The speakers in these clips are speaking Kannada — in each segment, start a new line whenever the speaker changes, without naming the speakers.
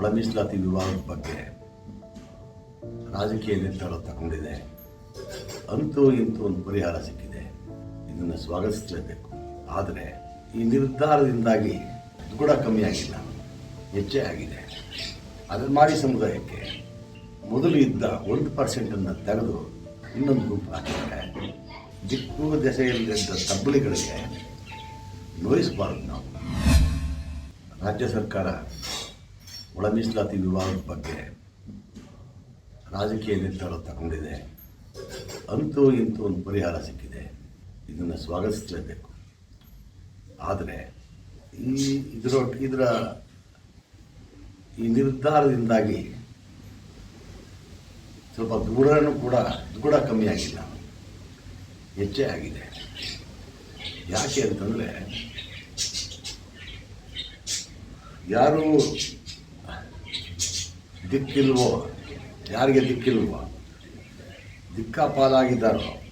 ಒಳ ಮೀಸಲಾತಿ ವಿವಾದದ ಬಗ್ಗೆ ರಾಜಕೀಯ ನಿರ್ಧಾರ ತಗೊಂಡಿದೆ. ಅಂತೂ ಇಂತೂ ಒಂದು ಪರಿಹಾರ ಸಿಕ್ಕಿದೆ. ಇದನ್ನು ಸ್ವಾಗತಿಸಲೇಬೇಕು. ಆದರೆ ಈ ನಿರ್ಧಾರದಿಂದಾಗಿ ಕೂಡ ಕಮ್ಮಿ ಆಗಿಲ್ಲ. ಹೆಚ್ಚೇ ಆಗಿದೆ. ಅಲೆಮಾರಿ ಸಮುದಾಯಕ್ಕೆ ಮೊದಲು ಇದ್ದ ಒಂದು ಪರ್ಸೆಂಟನ್ನು ತೆಗೆದು ಇನ್ನೊಂದು ಗುಂಪು ಹಾಕಿದ್ದಾರೆ ದಿಕ್ಕು ದೆಸೆಯಲ್ಲಿದ್ದ ತಬ್ಬಲಿಗಳಿಗೆ ನೋಯಿಸಬಾರ್ದು ನಾವು. ರಾಜ್ಯ ಸರ್ಕಾರ ಒಳ ಮೀಸಲಾತಿ ವಿವಾದದ ಬಗ್ಗೆ ರಾಜಕೀಯ ನಿರ್ಧಾರ ತಗೊಂಡಿದೆ. ಅಂತೂ ಇಂತೂ ಒಂದು ಪರಿಹಾರ ಸಿಕ್ಕಿದೆ. ಇದನ್ನು ಸ್ವಾಗತಿಸಲೇಬೇಕು. ಆದರೆ ಈ ಇದರ ಇದರ ಈ ನಿರ್ಧಾರದಿಂದಾಗಿ ಸ್ವಲ್ಪ ದೂರನೂ ಕೂಡ ಕೂಡ ಕಮ್ಮಿ ಆಗಿಲ್ಲ. ಹೆಚ್ಚೇ ಆಗಿದೆ. ಯಾಕೆ ಅಂತಂದರೆ ಯಾರು ದಿಕ್ಕಿಲ್ವೋ? ಯಾರಿಗೆ ದಿಕ್ಕಿಲ್ವೋ? ದಿಕ್ಕಾಪಾಲಾಗಿದ್ದಾರೋ?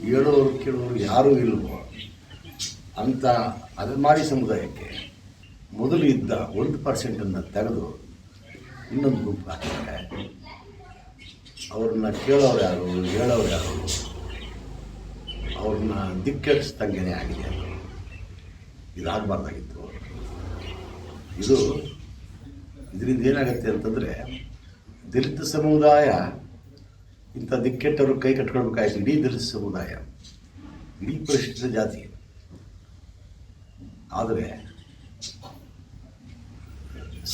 ಹೇಳೋರು ಕೇಳೋರು ಯಾರೂ ಇಲ್ವೋ? ಅಂತ ಅಲೆಮಾರಿ ಸಮುದಾಯಕ್ಕೆ ಮೊದಲು ಇದ್ದ ಒಂದು ಪರ್ಸೆಂಟನ್ನು ತೆಗೆದು ಇನ್ನೊಂದು ಗುಂಪು ಹಾಕಿದ್ದಾರೆ. ಅವ್ರನ್ನ ಕೇಳೋರು ಯಾರು? ಹೇಳೋರು ಯಾರು? ಅವ್ರನ್ನ ದಿಕ್ಕೆಡಿಸ್ದಂಗೆನೇ ಆಗಿದೆ. ಅದು ಇದಾಗಬಾರ್ದಾಗಿತ್ತು. ಇದು ಇದರಿಂದ ಏನಾಗುತ್ತೆ ಅಂತಂದರೆ ದಲಿತ ಸಮುದಾಯ ಇಂಥ ದಿಕ್ಕೆಟ್ಟವರು ಕೈ ಕಟ್ಕೊಳ್ಬೇಕಾಯ್ತು. ಇಡೀ ದಲಿತ ಸಮುದಾಯ, ಇಡೀ ಪರಿಶಿಷ್ಟ ಜಾತಿ. ಆದರೆ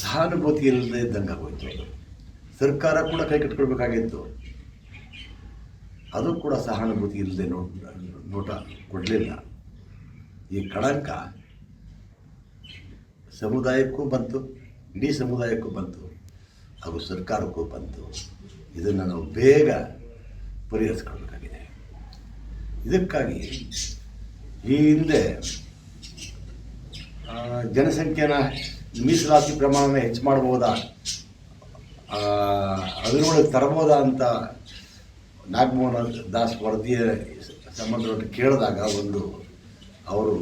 ಸಹಾನುಭೂತಿ ಇಲ್ಲದೆ ಇದ್ದಂಗೆ ಆಗೋಯ್ತು ಸರ್ಕಾರ ಕೂಡ ಕೈ ಕಟ್ಕೊಳ್ಬೇಕಾಗಿತ್ತು. ಅದು ಕೂಡ ಸಹಾನುಭೂತಿ ಇಲ್ಲದೆ ನೋಟ ನೋಟ ಕೊಡಲಿಲ್ಲ. ಈ ಕಳಂಕ ಸಮುದಾಯಕ್ಕೂ ಬಂತು. ಇಡೀ ಸಮುದಾಯಕ್ಕೂ ಬಂತು, ಹಾಗೂ ಸರ್ಕಾರಕ್ಕೂ ಬಂತು. ಇದನ್ನು ನಾವು ಬೇಗ ಪರಿಹರಿಸ್ಕೊಳ್ಬೇಕಾಗಿದೆ. ಇದಕ್ಕಾಗಿ ಈ ಹಿಂದೆ ಜನಸಂಖ್ಯೆನ ಮೀಸಲಾತಿ ಪ್ರಮಾಣನ ಹೆಚ್ಚು ಮಾಡ್ಬೋದಾ ಅದರೊಳಗೆ ತರಬೋದಾ ಅಂತ ನಾಗಮೋಹನ ದಾಸ್ ವರದಿಯ ಸಂಬಂಧವನ್ನು ಕೇಳಿದಾಗ ಒಂದು, ಅವರು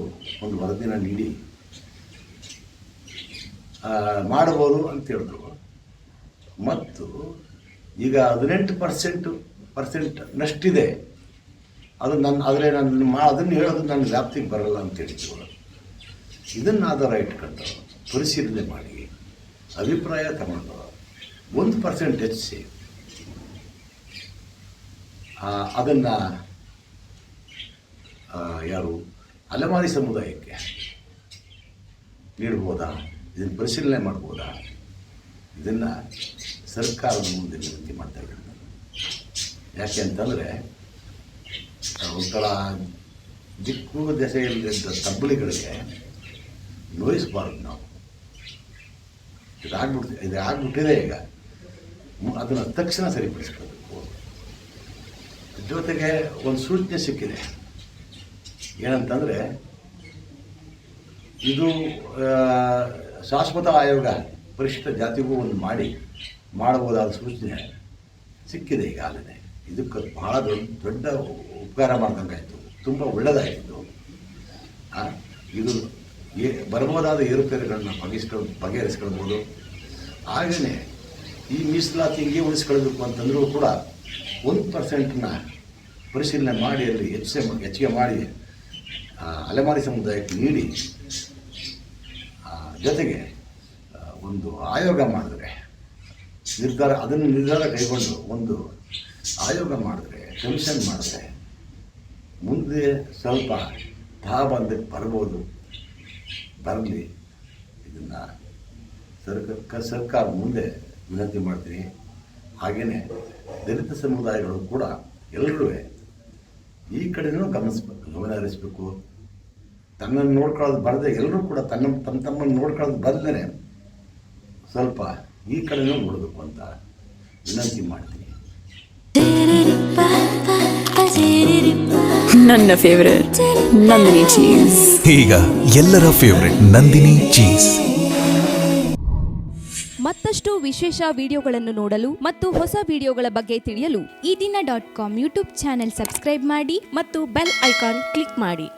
ಒಂದು ವರದಿನ ನೀಡಿ ಮಾಡಬಹುದು ಅಂತ ಹೇಳಿದ್ರು. ಮತ್ತು ಈಗ ಹದಿನೆಂಟು ಪರ್ಸೆಂಟು ಪರ್ಸೆಂಟ್ ನಷ್ಟಿದೆ. ಅದು ನನ್ನ, ಆದರೆ ನನ್ನ ಮಾ, ಅದನ್ನು ಹೇಳೋದು ನನ್ನ ವ್ಯಾಪ್ತಿಗೆ ಬರಲ್ಲ ಅಂತ ಹೇಳಿದ್ರು. ಇದನ್ನು ಆಧಾರ ಇಟ್ಕೊಂಡು ಪರಿಶೀಲನೆ ಮಾಡಿ. ಅಭಿಪ್ರಾಯ ತಗೊಂಡು. ಒಂದು ಪರ್ಸೆಂಟ್ ಹೆಚ್ಚಿಸಿ ಅದನ್ನು ಯಾರು, ಅಲೆಮಾರಿ ಸಮುದಾಯಕ್ಕೆ ನೀಡ್ಬೋದಾ? ಇದನ್ನು ಪರಿಶೀಲನೆ ಮಾಡ್ಬೋದಾ? ಇದನ್ನು ಸರ್ಕಾರದ ಮುಂದೆ ವಿನಂತಿ ಮಾಡ್ತಾ ಇದ್ದಾರೆ. ಯಾಕೆ ಅಂತಂದರೆ ಒಂಥರ ದಿಕ್ಕು ದೆಸೆಯಲ್ಲಿದ್ದ ತಬ್ಬಲಿಗಳಿಗೆ ನೋಯಿಸಬಾರ್ದು ನಾವು. ಇದಾಗ್ಬಿಡ್ತು ಇದು ಆಗ್ಬಿಟ್ಟಿದೆ ಈಗ. ಅದನ್ನು ತಕ್ಷಣ ಸರಿಪಡಿಸ್ಕೊಳ್ಬೇಕು. ಜೊತೆಗೆ ಒಂದು ಸೂಚನೆ ಸಿಕ್ಕಿದೆ. ಏನಂತಂದರೆ, ಇದು ಶಾಶ್ವತ ಆಯೋಗ ಪರಿಶಿಷ್ಟ ಜಾತಿಗೂ ಒಂದು ಮಾಡಿ ಮಾಡಬಹುದಾದ ಸೂಚನೆ ಸಿಕ್ಕಿದೆ ಈಗಾಗಲೇ. ಇದಕ್ಕೆ ಬಹಳ ದೊಡ್ಡ ದೊಡ್ಡ ಉಪಕಾರ ಮಾಡ್ದಂಗಾಯಿತು. ತುಂಬ ಒಳ್ಳೆಯದಾಯಿತು ಇದು ಏ ಬರ್ಬೋದಾದ ಏರುಪೇರುಗಳನ್ನ ಬಗೆಸ್ಕೊಳ್ ಬಗೆಹರಿಸ್ಕೊಳ್ಬೋದು. ಹಾಗೆಯೇ ಈ ಮೀಸಲಾತಿ ಹಿಂಗೆ ಉಳಿಸ್ಕೊಳ್ಬೇಕು ಅಂತಂದರೂ ಕೂಡ ಒಂದು ಪರ್ಸೆಂಟ್ನ ಪರಿಶೀಲನೆ ಮಾಡಿ, ಅಲ್ಲಿ ಹೆಚ್ಚೆ ಹೆಚ್ಚಿಗೆ ಮಾಡಿ ಅಲೆಮಾರಿ ಸಮುದಾಯಕ್ಕೆ ನೀಡಿ ಜೊತೆಗೆ ಒಂದು ಆಯೋಗ ಮಾಡಿದ್ರೆ, ನಿರ್ಧಾರ, ಅದನ್ನು ನಿರ್ಧಾರ ಕೈಗೊಂಡು ಒಂದು ಆಯೋಗ ಮಾಡಿದ್ರೆ, ಕಮಿಷನ್ ಮಾಡಿದ್ರೆ, ಮುಂದೆ ಸ್ವಲ್ಪ ಬಂದಕ್ಕೆ ಬರ್ಬೋದು. ಬರಲಿ. ಇದನ್ನು ಸರ್ಕ ಸರ್ಕಾರ ಮುಂದೆ ವಿನಂತಿ ಮಾಡ್ತೀನಿ. ಹಾಗೆಯೇ ದಲಿತ ಸಮುದಾಯಗಳು ಕೂಡ ಎಲ್ಲರೂ ಈ ಕಡೆಯೂ ಗಮನಿಸ್ಬೇಕು ಗಮನ ಹರಿಸ್ಬೇಕು ತನ್ನನ್ನು ನೋಡ್ಕೊಳ್ಳೋದು ಬರದೆ ಎಲ್ಲರೂ ಕೂಡ ತನ್ನ ತಮ್ಮ ತಮ್ಮನ್ನು ನೋಡ್ಕೊಳ್ಳೋದು ಬರದೇ ಸ್ವಲ್ಪ ಈ ಕಡೆನೂ ನೋಡಬೇಕು ಅಂತ ವಿನಂತಿ ಮಾಡ್ತೀನಿ.
ನನ್ನ ಫೇವರೇಟ್ ನಂದಿನಿ ಚೀಸ್
ಈಗ ಎಲ್ಲರ ಫೇವರೆಟ್ ನಂದಿನಿ ಚೀಸ್
ಮತ್ತಷ್ಟು ವಿಶೇಷ ವಿಡಿಯೋಗಳನ್ನು ನೋಡಲು ಮತ್ತು ಹೊಸ ವಿಡಿಯೋಗಳ ಬಗ್ಗೆ ತಿಳಿಯಲು
ಈ ದಿನ dot com YouTube channel subscribe ಮಾಡಿ
ಮತ್ತು ಬೆಲ್ ಐಕಾನ್ ಕ್ಲಿಕ್ ಮಾಡಿ.